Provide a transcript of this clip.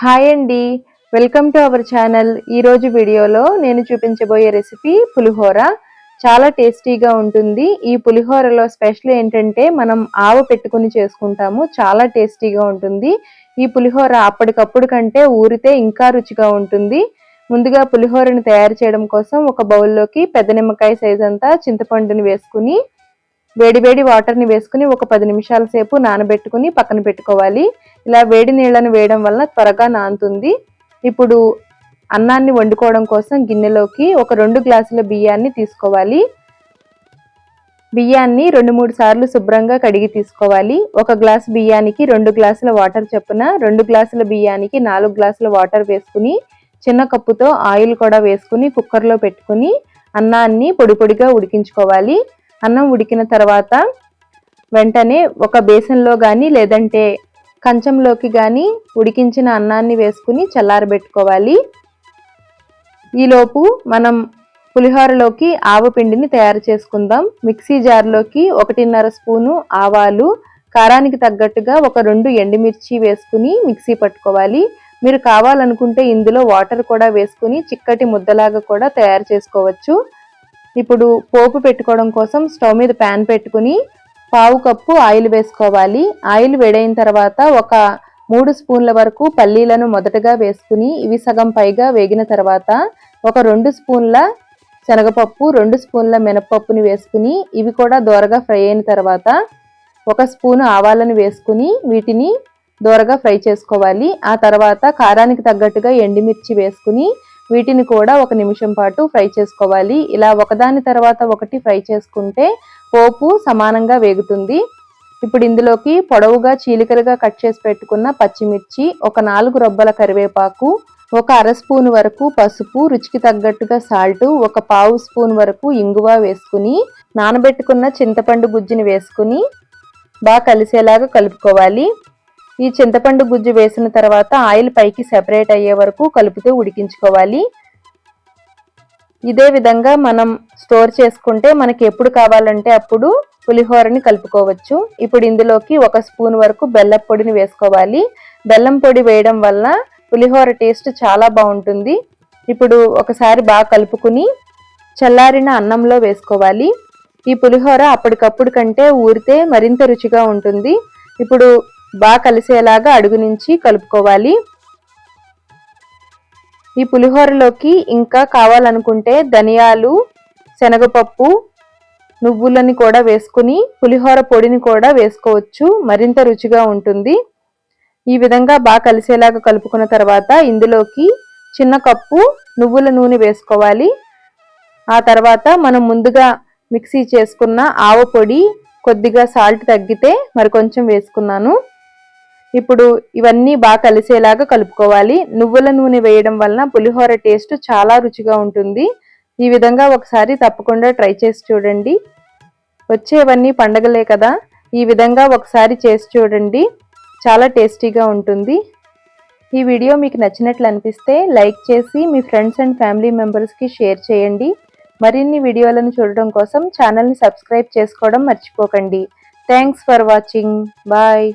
Hi అండి. Welcome to our channel ఈరోజు వీడియోలో నేను చూపించబోయే రెసిపీ పులిహోర. చాలా టేస్టీగా ఉంటుంది. ఈ పులిహోరలో స్పెషల్ ఏంటంటే మనం ఆవు పెట్టుకుని చేసుకుంటాము. చాలా టేస్టీగా ఉంటుంది. ఈ పులిహోర అప్పటికప్పుడు కంటే ఊరితే ఇంకా రుచిగా ఉంటుంది. ముందుగా పులిహోరను తయారు చేయడం కోసం ఒక బౌల్లోకి పెద్ద నిమ్మకాయ సైజ్ అంతా చింతపండుని వేసుకుని వేడివేడి వాటర్ని వేసుకుని ఒక పది నిమిషాల సేపు నానబెట్టుకుని పక్కన పెట్టుకోవాలి. ఇలా వేడి నీళ్ళను వేయడం వలన త్వరగా నానుతుంది. ఇప్పుడు అన్నాన్ని వండుకోవడం కోసం గిన్నెలోకి ఒక రెండు గ్లాసుల బియ్యాన్ని తీసుకోవాలి. బియ్యాన్ని రెండు మూడు సార్లు శుభ్రంగా కడిగి తీసుకోవాలి. ఒక గ్లాస్ బియ్యానికి రెండు గ్లాసుల వాటర్ చొప్పున రెండు గ్లాసుల బియ్యానికి నాలుగు గ్లాసుల వాటర్ వేసుకుని చిన్న కప్పుతో ఆయిల్ కూడా వేసుకుని కుక్కర్లో పెట్టుకుని అన్నాన్ని పొడి పొడిగా ఉడికించుకోవాలి. అన్నం ఉడికిన తర్వాత వెంటనే ఒక బేసన్లో కానీ లేదంటే కంచంలోకి కానీ ఉడికించిన అన్నాన్ని వేసుకుని చల్లారబెట్టుకోవాలి. ఈలోపు మనం పులిహోరలోకి ఆవు పిండిని తయారు చేసుకుందాం. మిక్సీ జార్లోకి ఒకటిన్నర స్పూను ఆవాలు కారానికి తగ్గట్టుగా ఒక రెండు ఎండుమిర్చి వేసుకుని మిక్సీ పట్టుకోవాలి. మీరు కావాలనుకుంటే ఇందులో వాటర్ కూడా వేసుకుని చిక్కటి ముద్దలాగా కూడా తయారు చేసుకోవచ్చు. ఇప్పుడు పోపు పెట్టుకోవడం కోసం స్టవ్ మీద ప్యాన్ పెట్టుకుని పావు కప్పు ఆయిల్ వేసుకోవాలి. ఆయిల్ వేడైన తర్వాత ఒక మూడు స్పూన్ల వరకు పల్లీలను మొదటగా వేసుకుని ఇవి సగం పైగా వేగిన తర్వాత ఒక రెండు స్పూన్ల శనగపప్పు రెండు స్పూన్ల మినపప్పుని వేసుకుని ఇవి కూడా దోరగా ఫ్రై అయిన తర్వాత ఒక స్పూను ఆవాలను వేసుకుని వీటిని దోరగా ఫ్రై చేసుకోవాలి. ఆ తర్వాత కారానికి తగ్గట్టుగా ఎండుమిర్చి వేసుకుని వీటిని కూడా ఒక నిమిషం పాటు ఫ్రై చేసుకోవాలి. ఇలా ఒకదాని తర్వాత ఒకటి ఫ్రై చేసుకుంటే పోపు సమానంగా వేగుతుంది. ఇప్పుడు ఇందులోకి పొడవుగా చీలికలుగా కట్ చేసి పెట్టుకున్న పచ్చిమిర్చి ఒక నాలుగు రొబ్బల కరివేపాకు ఒక అర స్పూన్ వరకు పసుపు రుచికి తగ్గట్టుగా సాల్ట్ ఒక పావు స్పూన్ వరకు ఇంగువ వేసుకుని నానబెట్టుకున్న చింతపండు గుజ్జుని వేసుకుని బాగా కలిసేలాగా కలుపుకోవాలి. ఈ చింతపండు గుజ్జు వేసిన తర్వాత ఆయిల్ పైకి సెపరేట్ అయ్యే వరకు కలుపుతూ ఉడికించుకోవాలి. ఇదే విధంగా మనం స్టోర్ చేసుకుంటే మనకి ఎప్పుడు కావాలంటే అప్పుడు పులిహోరని కలుపుకోవచ్చు. ఇప్పుడు ఇందులోకి ఒక స్పూన్ వరకు బెల్లం పొడిని వేసుకోవాలి. బెల్లం పొడి వేయడం వల్ల పులిహోర టేస్ట్ చాలా బాగుంటుంది. ఇప్పుడు ఒకసారి బాగా కలుపుకుని చల్లారిన అన్నంలో వేసుకోవాలి. ఈ పులిహోర అప్పటికప్పుడు కంటే ఊరితే మరింత రుచిగా ఉంటుంది. ఇప్పుడు బాగా కలిసేలాగా అడుగు నుంచి కలుపుకోవాలి. ఈ పులిహోరలోకి ఇంకా కావాలనుకుంటే ధనియాలు శనగపప్పు నువ్వులని కూడా వేసుకుని పులిహోర పొడిని కూడా వేసుకోవచ్చు. మరింత రుచిగా ఉంటుంది. ఈ విధంగా బాగా కలిసేలాగా కలుపుకున్న తర్వాత ఇందులోకి చిన్న కప్పు నువ్వుల నూనె వేసుకోవాలి. ఆ తర్వాత మనం ముందుగా మిక్సీ చేసుకున్న ఆవ పొడి కొద్దిగా సాల్ట్ తగ్గితే మరి కొంచెం వేసుకున్నాను. ఇప్పుడు ఇవన్నీ బాగా కలిసేలాగా కలుపుకోవాలి. నువ్వుల నూనె వేయడం వలన పులిహోర టేస్ట్ చాలా రుచిగా ఉంటుంది. ఈ విధంగా ఒకసారి తప్పకుండా ట్రై చేసి చూడండి. వచ్చేవన్నీ పండగలే కదా. ఈ విధంగా ఒకసారి చేసి చూడండి. చాలా టేస్టీగా ఉంటుంది. ఈ వీడియో మీకు నచ్చినట్లు అనిపిస్తే లైక్ చేసి మీ ఫ్రెండ్స్ అండ్ ఫ్యామిలీ మెంబర్స్కి షేర్ చేయండి. మరిన్ని వీడియోలను చూడడం కోసం ఛానల్ని సబ్స్క్రైబ్ చేసుకోవడం మర్చిపోకండి. Thanks for watching. బాయ్.